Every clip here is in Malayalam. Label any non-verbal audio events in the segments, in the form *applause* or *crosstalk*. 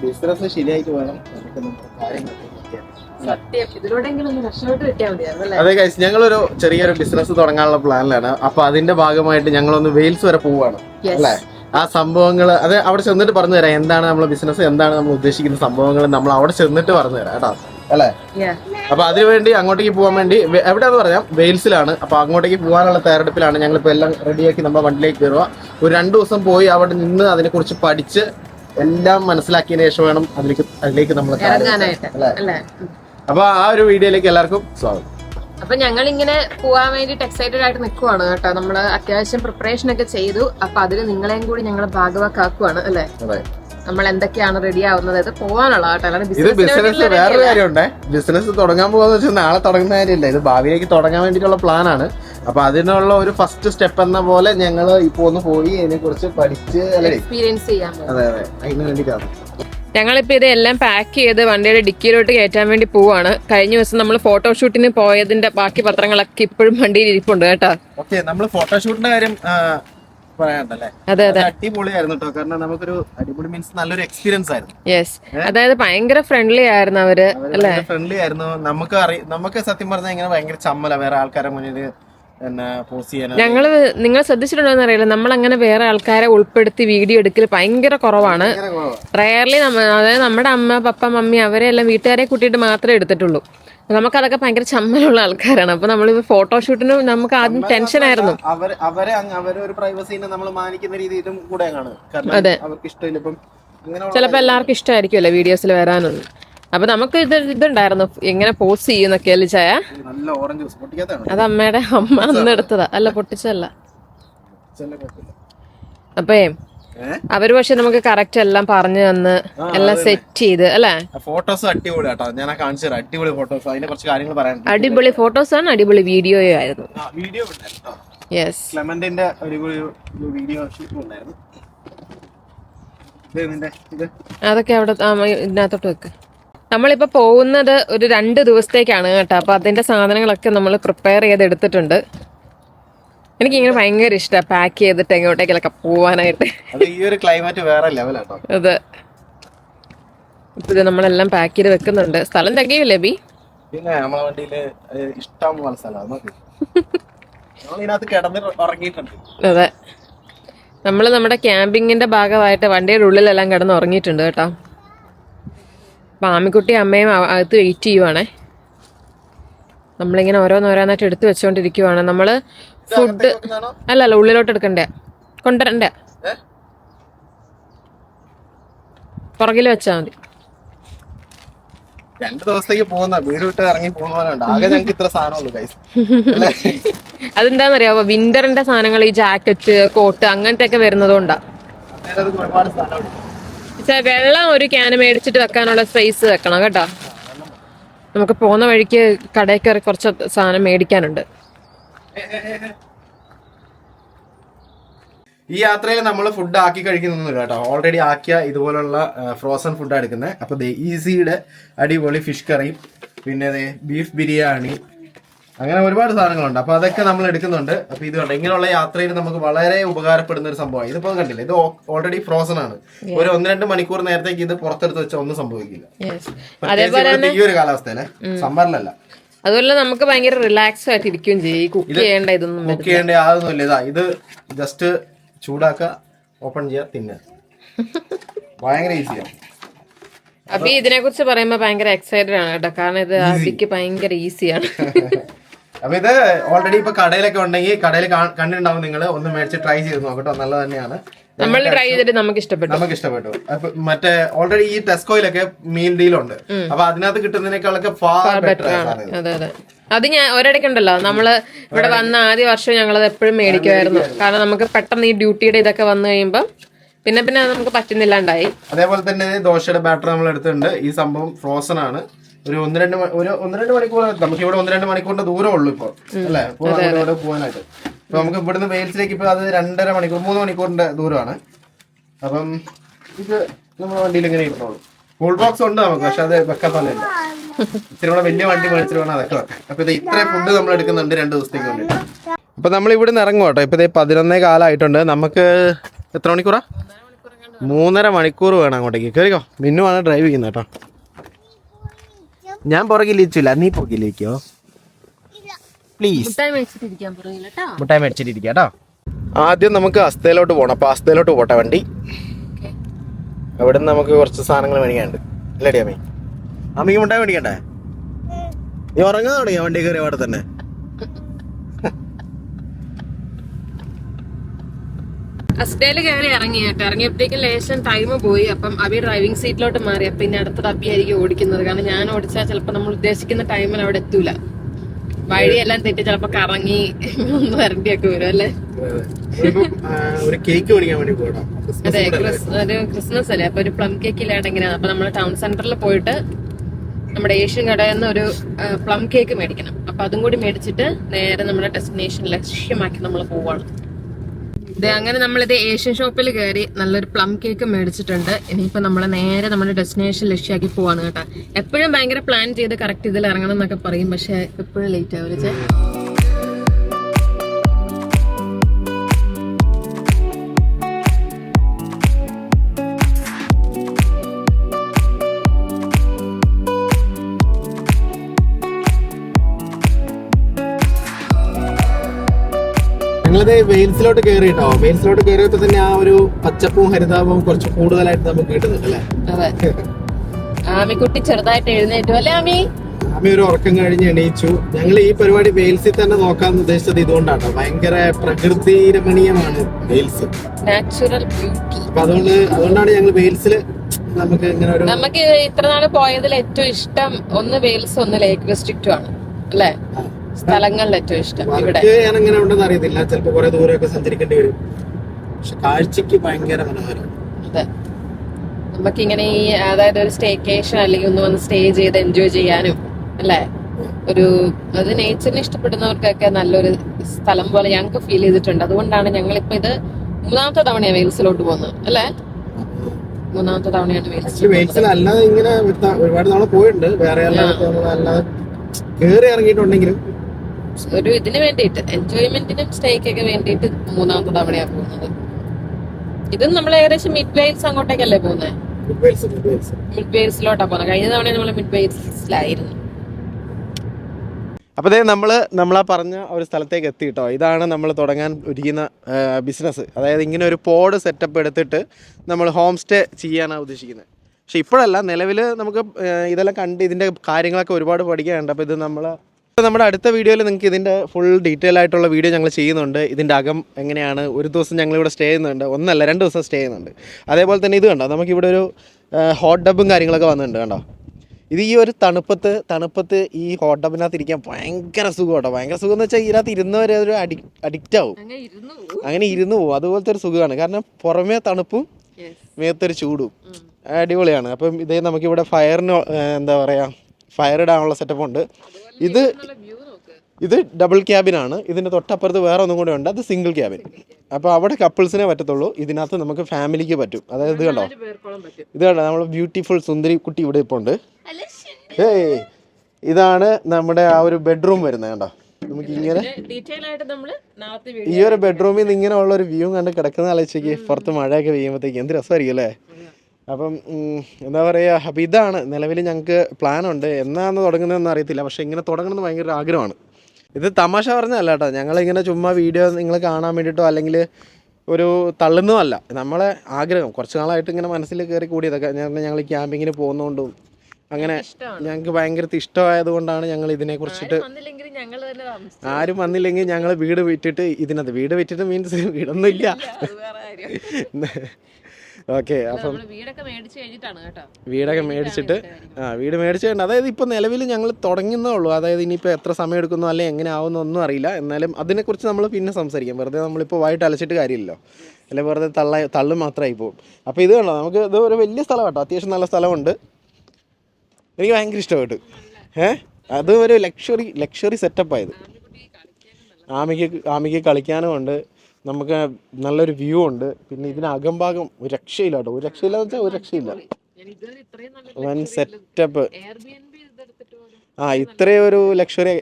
ബിസിനസ് ശരിയായിട്ട് വേണം നമുക്ക് നമ്മുടെ കാര്യങ്ങളൊക്കെ സത്യം. ഇതിലൂടെങ്കിലും ഒന്ന് രക്ഷപ്പെട്ട് കിട്ടിയാൽ മതിയായിരുന്നു അല്ലേ? അതെ ഗൈസ് ഞങ്ങളൊരു ചെറിയൊരു ബിസിനസ് തുടങ്ങാനുള്ള പ്ലാനിലാണ് അപ്പൊ അതിന്റെ ഭാഗമായിട്ട് ഞങ്ങളൊന്ന് വെയിൽസ് വരെ പോവാണ്. Yes. അല്ലേ? ആ സംഭവങ്ങൾ അത് അവിടെ ചെന്നിട്ട് പറഞ്ഞു തരാം. എന്താണ് നമ്മളെ ബിസിനസ് എന്താണ് നമ്മൾ ഉദ്ദേശിക്കുന്ന സംഭവങ്ങൾ നമ്മൾ അവിടെ ചെന്നിട്ട് പറഞ്ഞു തരാം കേട്ടോ. അല്ലേ? Yeah. അപ്പൊ അതിനുവേണ്ടി അങ്ങോട്ടേക്ക് പോകാൻ വേണ്ടി വെ- എവിടെയാന്ന് പറയാം? വെയിൽസിലാണ് അപ്പൊ അങ്ങോട്ടേക്ക് പോകാനുള്ള തയ്യാറെടുപ്പിലാണ് ഞങ്ങൾ ഇപ്പൊ എല്ലാം റെഡിയാക്കി നമ്മുടെ വണ്ടിയിലേക്ക് കയറുക. ഒരു രണ്ടു ദിവസം പോയി അവിടെ നിന്ന് അതിനെ കുറിച്ച് പഠിച്ച് എല്ലാം മനസ്സിലാക്കിയതിനു ശേഷം വേണം അതിലേക്ക് അതിലേക്ക് നമ്മൾ അല്ലേ? അപ്പൊ ആ ഒരു വീഡിയോയിലേക്ക് എല്ലാവർക്കും സ്വാഗതം. അപ്പൊ ഞങ്ങൾ ഇങ്ങനെ പോവാൻ വേണ്ടിട്ട് എക്സൈറ്റഡ് ആയിട്ട് നിൽക്കുവാണ് കേട്ടോ. നമ്മൾ അത്യാവശ്യം പ്രിപ്പറേഷൻ ഒക്കെ ചെയ്തു. അപ്പൊ അതിൽ നിങ്ങളെയും കൂടി ഞങ്ങൾ ഭാഗവാക്കാക്കുവാണ് അല്ലേ? നമ്മൾ എന്തൊക്കെയാണ് റെഡി ആവുന്നത്? ഇത് പോവാനുള്ള ഇത് ബിസിനസ് വേറൊരു കാര്യമുണ്ടേ. ബിസിനസ് തുടങ്ങാൻ പോകാന്ന് വെച്ചാൽ നാളെ തുടങ്ങുന്ന കാര്യമില്ല. ഇത് ഭാവിയിലേക്ക് തുടങ്ങാൻ വേണ്ടിയിട്ടുള്ള പ്ലാനാണ് അപ്പൊ അതിനുള്ള ഒരു ഫസ്റ്റ് സ്റ്റെപ്പ് എന്ന പോലെ ഞങ്ങൾ ഇപ്പൊ ഒന്ന് പോയി അതിനെ കുറിച്ച് പഠിച്ച് എക്സ്പീരിയൻസ് ചെയ്യാൻ പോകും അതെ അതെ. അതിന് വേണ്ടിയിട്ടാണ് ഞങ്ങളിപ്പോ ഇതെല്ലാം പാക്ക് ചെയ്ത് വണ്ടിയുടെ ഡിക്കിയിലോട്ട് കയറ്റാൻ വേണ്ടി പോവാണ്. കഴിഞ്ഞ ദിവസം നമ്മൾ ഫോട്ടോഷൂട്ടിന് പോയതിന്റെ ബാക്കി പത്രങ്ങളൊക്കെ ഇപ്പോഴും വണ്ടിയിൽ ഇരിപ്പുണ്ട് കേട്ടോ. ഓക്കെ നമ്മൾ ഫോട്ടോഷൂട്ടിന്റെ കാര്യം അതെ അത്. അടിപൊളിയായിരുന്നു കേട്ടോ കാരണം നമുക്കൊരു അടിപൊളി മീൻസ് നല്ലൊരു എക്സ്പീരിയൻസ് ആയിരുന്നു. യെസ് അതായത് ഭയങ്കര ഫ്രണ്ട്ലി ആയിരുന്നു അവർ ഫ്രണ്ട്ലി ആയിരുന്നു. നമുക്ക് അറിയാം നമുക്ക് സത്യം പറഞ്ഞാൽ ഇങ്ങനെ ഭയങ്കര ചമ്മല. വേറെ ആൾക്കാരെ മുന്നിൽ പിന്നെ പോസ്റ്റ് ചെയ്യാൻ ഞങ്ങൾ നിങ്ങൾ ശ്രദ്ധിച്ചിട്ടുണ്ടോ എന്ന് അറിയില്ല. നമ്മൾ അങ്ങനെ വേറെ ആൾക്കാരെ ഉൾപ്പെടുത്തി വീഡിയോ എടുക്കൽ ഭയങ്കര കുറവാണ്. റയർലി നമ്മ അതായത് നമ്മുടെ അമ്മ പപ്പ മമ്മി അവരെ എല്ലാം വീട്ടുകാരെ കൂട്ടിയിട്ട് മാത്രമേ എടുത്തിട്ടുള്ളൂ. നമുക്കതൊക്കെ ഭയങ്കര ചമ്മലുള്ള ആൾക്കാരാണ്. അപ്പൊ നമ്മൾ ഫോട്ടോഷൂട്ടിന് നമുക്ക് ആദ്യം ടെൻഷൻ ആയിരുന്നു. അവരെ അവരെ ഒരു പ്രൈവസീനെ നമ്മൾ മാനിക്കുന്ന രീതിയിലും കൂടെയാണ്. അവർക്ക് ഇഷ്ടമില്ല ഇപ്പം ഇങ്ങനെ ചിലപ്പോൾ എല്ലാവർക്കും ഇഷ്ടമായിരിക്കുമല്ലോ വീഡിയോസിൽ വരാനൊന്നും. അപ്പൊ നമുക്ക് ഇത് ഇതുണ്ടായിരുന്നു. എങ്ങനെ പോസ് ചെയ്യുന്നൊക്കെ അല്ലേ ചായ? അത് അമ്മയുടെ അമ്മ അന്ന് എടുത്തതാ. അല്ല പൊട്ടിച്ചല്ല അപ്പേ അവർ പക്ഷെ നമുക്ക് കറക്റ്റ് എല്ലാം പറഞ്ഞു തന്ന് എല്ലാം സെറ്റ് ചെയ്ത് അല്ലേ? ഫോട്ടോസ് അടിപൊളി ഞാൻ കാണിച്ചു അടിപൊളി ഫോട്ടോസ് അതിനെ കുറച്ച് കാര്യങ്ങൾ പറയാനുണ്ട്. അടിപൊളി ഫോട്ടോസ് ആണ് അടിപൊളി വീഡിയോയും ആയിരുന്നു. വീഡിയോ യെസ് ക്ലെമന്റിന്റെ ഒരു വീഡിയോ ഉണ്ടായിരുന്നു. അതൊക്കെ അവിടെ ഇതിനകത്തോട്ട് വെക്ക്. നമ്മളിപ്പോ പോകുന്നത് ഒരു രണ്ട് ദിവസത്തേക്കാണ് കേട്ടോ. അപ്പോൾ അതിന്റെ സാധനങ്ങളൊക്കെ നമ്മൾ പ്രിപ്പയർ ചെയ്ത് എടുത്തിട്ടുണ്ട്. എനിക്കിങ്ങനെ ഭയങ്കര ഇഷ്ടമാണ് പാക്ക് ചെയ്തിട്ട് എങ്ങോട്ടേക്കൊക്കെ പോവാനായിട്ട്. അത് ഈ ഒരു ക്ലൈമറ്റ് വേറെ ലെവലാട്ടോ അതെ. ഇപ്പൊ നമ്മളെല്ലാം പാക്ക് ചെയ്ത് വെക്കുന്നുണ്ട്. സ്ഥലം തികയില്ലേ ബി? പിന്നെ നമ്മളെ ഇഷ്ടം പോലെ സ്ഥലമാണ് അതെ നമ്മൾ നമ്മുടെ ക്യാമ്പിങ്ങിന്റെ ഭാഗമായിട്ട് വണ്ടിയുടെ ഉള്ളിലെല്ലാം കിടന്ന് ഉറങ്ങിയിട്ടുണ്ട് കേട്ടോ. അപ്പൊ ആമിക്കുട്ടി അമ്മയും അകത്ത് വെയിറ്റ് ചെയ്യുവാണേ. നമ്മളിങ്ങനെ ഓരോന്നോരോന്നായിട്ട് എടുത്തു വെച്ചോണ്ടിരിക്കുവാണ്. നമ്മൾ ഫുഡ്? അല്ല അല്ല ഉള്ളിലോട്ട് എടുക്കണ്ടേ കൊണ്ടുവരണ്ടേ. പുറകിൽ പുറകിൽ വെച്ചാൽ മതി. രണ്ട് ദിവസത്തേക്ക് പോകുന്ന വീട് വിട്ട് ഇറങ്ങി പോകുന്നവരുണ്ട് ആകെ ഞങ്ങൾക്ക് ഇത്ര സാധനമുള്ളൂ ഗൈസ് അല്ലേ? അതെന്താണെന്നറിയാമോ വിന്ററിന്റെ സാധനങ്ങൾ ഈ ജാക്കറ്റ് കോട്ട് അങ്ങനത്തെ ഒക്കെ വരുന്നതുകൊണ്ടാ ഒരുപാട് സാധനമുണ്ട്. വെള്ളം ഒരു ക്യാന് മേടിച്ചിട്ട് വെക്കാനുള്ള സ്പേസ് വെക്കണം കേട്ടോ. നമുക്ക് പോകുന്ന വഴിക്ക് കടയിൽ കുറച്ച് സാധനം മേടിക്കാനുണ്ട്. ഈ യാത്രയിൽ നമ്മൾ ഫുഡ് ആക്കി കഴിക്കുന്നൊന്നുമില്ല കേട്ടോ. ഓൾറെഡി ആക്കിയ ഇതുപോലുള്ള ഫ്രോസൺ ഫുഡാണ് എടുക്കുന്നത് അപ്പോൾ ദേ ഈസിയുടെ അടിപൊളി ഫിഷ് കറിയും പിന്നെ ബീഫ് ബിരിയാണി അങ്ങനെ ഒരുപാട് സാധനങ്ങളുണ്ട്. അപ്പൊ അതൊക്കെ നമ്മൾ എടുക്കുന്നുണ്ട്. അപ്പൊ ഇത് കണ്ടോ ഇങ്ങനെയുള്ള യാത്രയിൽ നമുക്ക് വളരെ ഉപകാരപ്പെടുന്ന ഒരു സംഭവമാണ്. ഇതിപ്പോ കണ്ടില്ല ഇത് ഓൾറെഡി ഫ്രോസൺ ആണ്. ഒരു ഒന്ന് രണ്ട് മണിക്കൂർ നേരത്തേക്ക് ഇത് പുറത്തെടുത്ത് വെച്ചാൽ ഒന്നും സംഭവിക്കില്ല. ഈ ഒരു കാലാവസ്ഥയിലെ സമ്മറിലല്ല അതുപോലെ നമുക്ക് ഭയങ്കര റിലാക്സ് ആയിട്ട് ഇരിക്കുകയും ചെയ്യും. കുക്ക് ചെയ്യേണ്ട ഇതൊന്നും കുക്ക് ചെയ്യേണ്ട ഇതാ ഇത് ജസ്റ്റ് ചൂടാക്ക ഓപ്പൺ ചെയ്യാ തിന്നുക. ഭയങ്കര ഈസിയാണ് അപ്പൊ ഇതിനെ കുറിച്ച് പറയുമ്പോ ഭയങ്കര എക്സൈറ്റഡ് ആണ് കേട്ടോ. കാരണം ഇത് അബിക്ക് ഭയങ്കര ഈസിയാണ് *laughs* അപ്പൊ ഇത് ഓൾറെഡി ഇപ്പൊ കടയിലൊക്കെ ഉണ്ടെങ്കിൽ കടയിൽ കണ്ടിട്ടുണ്ടാവും നിങ്ങൾ ഒന്ന് മേടിച്ച് ട്രൈ ചെയ്ത് നോക്കട്ടോ. നല്ലത് തന്നെയാണ്. നമ്മൾ ട്രൈ ചെയ്തിട്ട് നമുക്ക് ഇഷ്ടപ്പെട്ടു. നമുക്ക് ഇഷ്ടപ്പെട്ടു മറ്റേ ഓൾറെഡി ഈ ടെസ്കോയിലൊക്കെ മീൽ ഡീലുണ്ട് അപ്പൊ അതിനകത്ത് കിട്ടുന്നതിനേക്കാളൊക്കെ ഫാർ ബെറ്റർ ആണ്. അതെ ഞാൻ ഒരിടയ്ക്കുണ്ടല്ലോ. നമ്മൾ ഇവിടെ വന്ന ആദ്യ വർഷം ഞങ്ങളത് എപ്പോഴും മേടിക്കുമായിരുന്നു. കാരണം നമുക്ക് പെട്ടെന്ന് ഈ ഡ്യൂട്ടിയുടെ ഇതൊക്കെ വന്നു കഴിയുമ്പോൾ പിന്നെ പിന്നെ നമുക്ക് പറ്റുന്നില്ലാണ്ടായി. അതേപോലെ തന്നെ ദോശയുടെ ബാറ്റർ നമ്മൾ എടുത്തിട്ടുണ്ട് ഈ സംഭവം ഫ്രോസൺ ആണ്. ഒരു ഒന്ന് രണ്ട് ഒരു ഒന്ന് രണ്ട് മണിക്കൂർ നമുക്ക് ഇവിടെ ഒന്ന് രണ്ട് മണിക്കൂറിന്റെ ദൂരം ഉള്ളൂ ഇപ്പൊ. അല്ലേ? ഇവിടെ പോകാനായിട്ട്. അപ്പൊ നമുക്ക് ഇവിടുന്ന് വെയിൽസിലേക്ക് ഇപ്പൊ അത് രണ്ടര മണിക്കൂർ മൂന്ന് മണിക്കൂറിന്റെ ദൂരമാണ്. അപ്പം ഇത് നമ്മുടെ വണ്ടിയിൽ ഇങ്ങനെ ഇരുന്നോളൂ. കൂൾ ബോക്സ് ഉണ്ട് നമുക്ക് പക്ഷെ അത് വെക്കാൻ തന്നില്ല ഇത്തിരി കൂടെ വലിയ വണ്ടി മേടിച്ചിട്ട് വേണം അതൊക്കെ വെക്കാം അപ്പൊ ഇത് ഇത്രയും ഫുഡ് നമ്മൾ എടുക്കുന്നുണ്ട് രണ്ട് ദിവസത്തേക്ക് വേണ്ടിയിട്ട് അപ്പൊ നമ്മൾ ഇവിടെ നിന്ന് ഇറങ്ങും കേട്ടോ. ഇപ്പൊ ഇത് പതിനൊന്നേ കാലമായിട്ടുണ്ട് നമുക്ക് എത്ര മണിക്കൂറാ? മൂന്നര മണിക്കൂർ വേണം അങ്ങോട്ടേക്ക്. കയറിക്കോ മിന്നുമാണ് ഡ്രൈവ് ചെയ്യുന്നത് കേട്ടോ. ഞാൻ പുറകിൽ ഇരിച്ചില്ല. നീ പുറകിലിരിക്കോ പ്ലീസ് മുട്ടായി കേട്ടോ. കേട്ടോ. ആദ്യം നമുക്ക് അസ്തയിലോട്ട് പോകണം അപ്പൊ അസ്തയിലോട്ട് പോട്ടെ വണ്ടി. അവിടെ നിന്ന് നമുക്ക് കുറച്ച് സാധനങ്ങൾ മേടിക്കാനുണ്ട്. ഇല്ലടി അമ്മി. അമ്മയ്ക്ക് മുട്ടായി മേടിക്കണ്ടേ? നീ ഉറങ്ങാൻ തുടങ്ങിയ വണ്ടി കയറി അവിടെ തന്നെ? അസ്റ്റേൽ കയറി ഇറങ്ങി കേട്ടോ. ഇറങ്ങിയപ്പോഴത്തേക്കും ലേശം ടൈം പോയി. അപ്പം അബി ഡ്രൈവിംഗ് സീറ്റിലോട്ട് മാറി. അപ്പൊ ഇനി അടുത്തത് അബി ആയിരിക്കും ഓടിക്കുന്നത്. കാരണം ഞാൻ ഓടിച്ചാൽ ചിലപ്പോൾ നമ്മൾ ഉദ്ദേശിക്കുന്ന ടൈമിൽ അവിടെ എത്തൂല. വഴിയെല്ലാം തെറ്റി ചിലപ്പോ കറങ്ങി ഒന്ന് വരണ്ടിയൊക്കെ വരും അല്ലേ? ഒരു കേക്ക് മേടിക്കാൻ വേണ്ടി പോകണം അതെ ഒരു ക്രിസ്മസ് അല്ലേ? അപ്പൊ ഒരു പ്ലം കേക്ക് ഇല്ലാണ്ടെങ്കിലാണ് അപ്പൊ നമ്മൾ ടൗൺ സെന്ററിൽ പോയിട്ട് നമ്മുടെ ഏഷ്യൻ കടയിൽ നിന്ന് ഒരു പ്ലം കേക്ക് മേടിക്കണം. അപ്പൊ അതും കൂടി മേടിച്ചിട്ട് നേരെ നമ്മുടെ ഡെസ്റ്റിനേഷൻ ലക്ഷ്യമാക്കി നമ്മൾ പോവാണ്. അങ്ങനെ നമ്മളിത് ഏഷ്യൻ ഷോപ്പിൽ കയറി നല്ലൊരു പ്ലം കേക്ക് മേടിച്ചിട്ടുണ്ട്. ഇനിയിപ്പോ നമ്മൾ നേരെ നമ്മുടെ ഡെസ്റ്റിനേഷൻ ലക്ഷ്യമാക്കി പോവാണ് കേട്ടോ. എപ്പോഴും ഭയങ്കര പ്ലാൻ ചെയ്ത് കറക്റ്റ് ഇതിൽ ഇറങ്ങണം എന്നൊക്കെ പറയും പക്ഷേ എപ്പോഴും ലേറ്റ് ആവും ഞങ്ങളിത് വെയിൽസിലോട്ട് കയറി കേട്ടോ വെയിൽസിലോട്ട് കയറിയപ്പോ തന്നെ ആ ഒരു പച്ചപ്പും ഹരിതാപവും കുറച്ച് കൂടുതലായിട്ട് നമുക്ക് കിട്ടുന്നുണ്ട് അല്ലേ? അതെ. ആമിക്കുട്ടി ചെറുതായിട്ട് എഴുന്നേറ്റു. അല്ലേ ആമി? ആമി ഒരു ഉറക്കം കഴിഞ്ഞ് എണീച്ചു. ഞങ്ങൾ ഈ പരിപാടി വെയിൽസിൽ തന്നെ നോക്കാൻ ഉദ്ദേശിച്ചത് ഇതുകൊണ്ടാട്ടോ. ഭയങ്കര പ്രകൃതി രമണീയമാണ് വെയിൽസ്. നാച്ചുറൽ ബ്യൂട്ടി അപ്പൊ അതുകൊണ്ട് അതുകൊണ്ടാണ് ഞങ്ങൾ വെയിൽസിൽ നമുക്ക് ഇങ്ങനെ ഒരു നമുക്ക് ഇത്ര നാൾ പോയതിൽ ഏറ്റവും ഇഷ്ടം ഒന്ന് വെയിൽസ് ഒന്ന് ലേക്ക് ഡിസ്ട്രിക്റ്റും ആണ്. അല്ലേ? സ്ഥലങ്ങളിൽ ഏറ്റവും ഇഷ്ടം ഇവിടെ. ഞാൻ എങ്ങനെ ഉണ്ടെന്ന് അറിയത്തില്ല. ചിലപ്പോ കുറെ ദൂരമൊക്കെ സഞ്ചരിക്കേണ്ടി വരും. പക്ഷെ കാഴ്ചക്ക് ഭയങ്കര മനോഹരം. അതെ. നമുക്കിങ്ങനെ ഈ അതായത് ഒരു സ്റ്റേക്കേഷൻ അല്ലെങ്കിൽ ഒന്ന് വന്ന് സ്റ്റേ ചെയ്ത് എൻജോയ് ചെയ്യാനും അല്ലേ? ഒരു അത് നേച്ചറിനെ ഇഷ്ടപ്പെടുന്നവർക്കൊക്കെ നല്ലൊരു സ്ഥലം പോലെ ഞങ്ങൾക്ക് ഫീൽ ചെയ്തിട്ടുണ്ട്. അതുകൊണ്ടാണ് ഞങ്ങൾ ഇപ്പൊ ഇത് മൂന്നാമത്തെ തവണയാണ് വെയിൽസിലോട്ട് പോകുന്നത് അല്ലേ? മൂന്നാമത്തെ തവണയാണ് വെയിൽസ് അല്ലാതെ ഇങ്ങനെ ഒരുപാട് തവണ പോയിട്ടുണ്ട്. വേറെ അല്ലാതെ കയറി ഇറങ്ങിയിട്ടുണ്ടെങ്കിലും ഒരു ഇതിന് വേണ്ടിയിട്ട് എൻജോയ്മെന്റിനും സ്റ്റേക്കൊക്കെ വേണ്ടിയിട്ട് മൂന്നാമത്തെ തവണയാണ് പോകുന്നത്. ഇത് നമ്മൾ ഏകദേശം മിഡ് വെയിൽസ് അങ്ങോട്ടേക്കല്ലേ പോകുന്നത് മിഡ് വെയിൽസിലോട്ടാ പോകുന്നത്. കഴിഞ്ഞ തവണ നമ്മൾ മിഡ് വെയിൽസിലായിരുന്നു അപ്പോൾ ഇതേ നമ്മൾ നമ്മളാ പറഞ്ഞ ഒരു സ്ഥലത്തേക്ക് എത്തി കേട്ടോ ഇതാണ് നമ്മൾ തുടങ്ങാൻ ഒരുക്കുന്ന ബിസിനസ് അതായത് ഇങ്ങനെ ഒരു പോഡ് സെറ്റപ്പ് എടുത്തിട്ട് നമ്മൾ ഹോം സ്റ്റേ ചെയ്യാനാണ് ഉദ്ദേശിക്കുന്നത് പക്ഷെ ഇപ്പോഴല്ല നിലവിൽ നമുക്ക് ഇതെല്ലാം കണ്ട് ഇതിന്റെ കാര്യങ്ങളൊക്കെ ഒരുപാട് പഠിക്കാനുണ്ട്. അപ്പോൾ ഇത് നമ്മൾ നമ്മുടെ അടുത്ത വീഡിയോയിൽ നിങ്ങൾക്ക് ഇതിന്റെ ഫുൾ ഡീറ്റെയിൽ ആയിട്ടുള്ള വീഡിയോ ഞങ്ങൾ ചെയ്യുന്നുണ്ട്. ഇതിന്റെ അകം എങ്ങനെയാണ്? ഒരു ദിവസം ഞങ്ങൾ ഇവിടെ സ്റ്റേ ചെയ്യുന്നുണ്ട്. ഒന്നല്ല രണ്ട് ദിവസം സ്റ്റേ ചെയ്യുന്നുണ്ട്. അതേപോലെ തന്നെ ഇത് കണ്ടോ? നമുക്കിവിടെ ഒരു ഹോട്ട് ഡബും കാര്യങ്ങളൊക്കെ വന്നിട്ടുണ്ട് കണ്ടോ? ഇത് ഈ ഒരു തണുപ്പത്ത് തണുപ്പത്ത് ഈ ഹോട്ട് ഡബിനകത്ത് ഇരിക്കാൻ ഭയങ്കര സുഖം കേട്ടോ. ഭയങ്കര സുഖം എന്ന് വെച്ചാൽ ഇതിനകത്ത് ഇരുന്നവരെ ഒരു അഡി അഡിക്റ്റ് ആവും. അങ്ങനെ ഇരുന്നു പോകും അതുപോലത്തെ ഒരു സുഖമാണ്. കാരണം പുറമേ തണുപ്പും മേത്തൊരു ചൂടും. അടിപൊളിയാണ്. അപ്പം ഇതേ നമുക്കിവിടെ ഫയറിന് എന്താ പറയുക ഫയർ ഇടാനുള്ള സെറ്റപ്പ് ഉണ്ട്. ഇത് ഇത് ഡബിൾ ക്യാബിനാണ് ഇതിന്റെ തൊട്ടപ്പുറത്ത് വേറെ ഒന്നും കൂടെ ഉണ്ട്. അത് സിംഗിൾ ക്യാബിൻ അപ്പോൾ അവിടെ കപ്പിൾസിനെ പറ്റത്തുള്ളൂ. ഇതിനകത്ത് നമുക്ക് ഫാമിലിക്ക് പറ്റും. അതായത് ഇത് കണ്ടോ? ഇത് കണ്ടോ? നമ്മൾ ബ്യൂട്ടിഫുൾ സുന്ദരി കുട്ടി ഇവിടെ ഇപ്പോൾ ഉണ്ട്. ഏയ് ഇതാണ് നമ്മുടെ ആ ഒരു ബെഡ്റൂം വരുന്നത് കണ്ടോ? നമുക്ക് ഇങ്ങനെ ഈ ഒരു ബെഡ്റൂമിൽ നിന്ന് ഇങ്ങനെ ഉള്ള ഒരു വ്യൂ കണ്ട് കിടക്കുന്ന ആലോചിക്ക് പുറത്ത് മഴയൊക്കെ പെയ്യുമ്പോഴത്തേക്ക് എന്ത് രസമായിരിക്കും അല്ലേ? അപ്പം എന്താ പറയുക അപ്പം ഇതാണ് നിലവിൽ ഞങ്ങൾക്ക് പ്ലാനുണ്ട് എന്നാണ് തുടങ്ങുന്നതെന്ന് അറിയത്തില്ല. പക്ഷേ ഇങ്ങനെ തുടങ്ങണമെന്ന് ഭയങ്കര ആഗ്രഹമാണ്. ഇത് തമാശ പറഞ്ഞതല്ല കേട്ടോ. ഞങ്ങളിങ്ങനെ ചുമ്മാ വീഡിയോ നിങ്ങൾ കാണാൻ വേണ്ടിയിട്ടോ അല്ലെങ്കിൽ ഒരു തള്ളുന്നതല്ല. നമ്മളെ ആഗ്രഹം കുറച്ച് നാളായിട്ട് ഇങ്ങനെ മനസ്സിൽ കയറി കൂടിയതൊക്കെ. ഞാൻ ഞങ്ങൾ ക്യാമ്പിങ്ങിന് പോകുന്നതുകൊണ്ടും അങ്ങനെ ഞങ്ങൾക്ക് ഭയങ്കര ഇഷ്ടമായതുകൊണ്ടാണ് ഞങ്ങൾ ഇതിനെ കുറിച്ചിട്ട് ആരും വന്നില്ലെങ്കിൽ ഞങ്ങൾ വീട് വിറ്റിട്ട് ഇതിനകത്ത് വീട് വിറ്റിട്ട് മീൻസ് വീടൊന്നും *laughs* ഓക്കെ അപ്പം വീടൊക്കെ മേടിച്ചു കഴിഞ്ഞിട്ടാണ് കേട്ടോ. വീടൊക്കെ മേടിച്ചിട്ട്? ആ വീട് മേടിച്ചിട്ടുണ്ട് അതായത് ഇപ്പോൾ നിലവിൽ ഞങ്ങൾ തുടങ്ങുന്നേ ഉള്ളൂ. അതായത് ഇനിയിപ്പോൾ എത്ര സമയം എടുക്കുന്നു അല്ലെങ്കിൽ എങ്ങനെ ആവുന്നൊന്നും ഒന്നും അറിയില്ല. എന്നാലും അതിനെക്കുറിച്ച് നമ്മൾ പിന്നെ സംസാരിക്കാം. വെറുതെ നമ്മളിപ്പോൾ വൈകിട്ട് അലച്ചിട്ട് കാര്യമില്ലല്ലോ. അല്ലെ വെറുതെ തള്ള തള്ളു മാത്രമായി പോകും അപ്പോൾ ഇത് കണ്ടോ? നമുക്ക് ഇത് ഒരു വലിയ സ്ഥലം കേട്ടോ. അത്യാവശ്യം നല്ല സ്ഥലമുണ്ട്. എനിക്ക് ഭയങ്കര ഇഷ്ടപ്പെട്ടു. ഏ? അത് ഒരു ലക്ഷറി ലക്ഷറി സെറ്റപ്പായത് ആമിക്ക് ആമിക്ക് കളിക്കാനും ഉണ്ട് നമുക്ക് നല്ലൊരു വ്യൂ ഉണ്ട്. പിന്നെ ഇതിന് അകംഭാഗം ഒരു രക്ഷയില്ല കേട്ടോ ഒരു രക്ഷയില്ല വെച്ചാൽ ഒരു രക്ഷയില്ല. വൻ സെറ്റപ്പ് ആ ഇത്രയും ഒരു luxury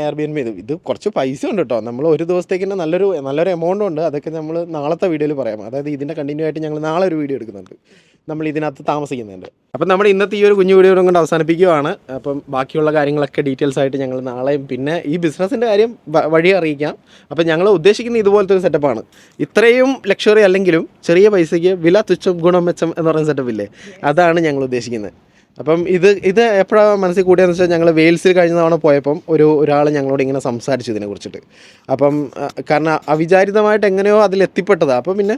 air B N B ഇത് ഇത് കുറച്ച് പൈസ ഉണ്ട് കേട്ടോ നമ്മൾ ഒരു ദിവസത്തേക്ക് തന്നെ നല്ലൊരു നല്ലൊരു എമൗണ്ട് ഉണ്ട്. അതൊക്കെ നമ്മൾ നാളത്തെ വീഡിയോയിൽ പറയാം. അതായത് ഇതിന്റെ കണ്ടിന്യൂ ആയിട്ട് ഞങ്ങൾ നാളെ ഒരു വീഡിയോ എടുക്കുന്നുണ്ട്. നമ്മൾ ഇതിനകത്ത് താമസിക്കുന്നുണ്ട്. അപ്പം നമ്മൾ ഇന്നത്തെ ഈ ഒരു കുഞ്ഞു വീഡിയോ കൊണ്ട് അവസാനിപ്പിക്കുകയാണ്. അപ്പം ബാക്കിയുള്ള കാര്യങ്ങളൊക്കെ ഡീറ്റെയിൽസ് ആയിട്ട് ഞങ്ങൾ നാളെയും പിന്നെ ഈ ബിസിനസ്സിന്റെ കാര്യം വഴി അറിയിക്കാം. അപ്പം ഞങ്ങൾ ഉദ്ദേശിക്കുന്ന ഇതുപോലത്തെ ഒരു സെറ്റപ്പാണ് ഇത്രയും ലക്ഷറി അല്ലെങ്കിലും ചെറിയ പൈസയ്ക്ക് വില തുച്ഛം ഗുണം മെച്ചം എന്ന് പറയുന്ന സെറ്റപ്പ് ഇല്ലേ? അതാണ് ഞങ്ങൾ ഉദ്ദേശിക്കുന്നത്. അപ്പം ഇത് ഇത് എപ്പോഴാണ് മനസ്സിൽ കൂടിയെന്ന് വെച്ചാൽ ഞങ്ങൾ വെയിൽസിൽ കഴിഞ്ഞ തവണ പോയപ്പം ഒരു ഒരാൾ ഞങ്ങളോട് ഇങ്ങനെ സംസാരിച്ചു ഇതിനെ കുറിച്ചിട്ട് അപ്പം കാരണം അവിചാരിതമായിട്ട് എങ്ങനെയോ അതിൽ എത്തിപ്പെട്ടതാണ് അപ്പം പിന്നെ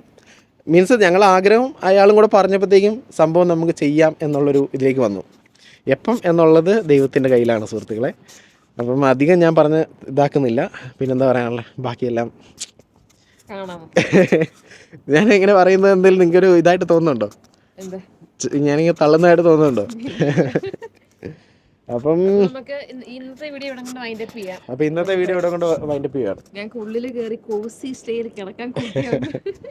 മീൻസ് ഞങ്ങൾ ആഗ്രഹം അയാളും കൂടെ പറഞ്ഞപ്പോഴത്തേക്കും സംഭവം നമുക്ക് ചെയ്യാം എന്നുള്ളൊരു ഇതിലേക്ക് വന്നു. എപ്പം എന്നുള്ളത് ദൈവത്തിന്റെ കയ്യിലാണ് സുഹൃത്തുക്കളെ. അപ്പം അധികം ഞാൻ പറഞ്ഞ് ഇതാക്കുന്നില്ല. പിന്നെന്താ പറയാനുള്ളത് ബാക്കിയെല്ലാം *laughs* ഞാൻ ഇങ്ങനെ പറയുന്നത് എന്തെങ്കിലും നിങ്ങൾക്കൊരു ഇതായിട്ട് തോന്നുന്നുണ്ടോ? ഞാനിങ്ങനെ തള്ളുന്നതായിട്ട് തോന്നുന്നുണ്ടോ? *laughs* അപ്പം ഇന്നത്തെ വീഡിയോ ഇവിടെ കൊണ്ട് വൈൻഡപ്പ് ചെയ്യാം. അപ്പൊ ഇന്നത്തെ വീഡിയോ ഇവിടെ കൊണ്ട് വൈൻഡപ്പ് ചെയ്യുകയാണ്. ഞങ്ങൾക്ക് ഉള്ളിൽ കയറി കോസി സ്റ്റേയിൽ കിടക്കാൻ *laughs*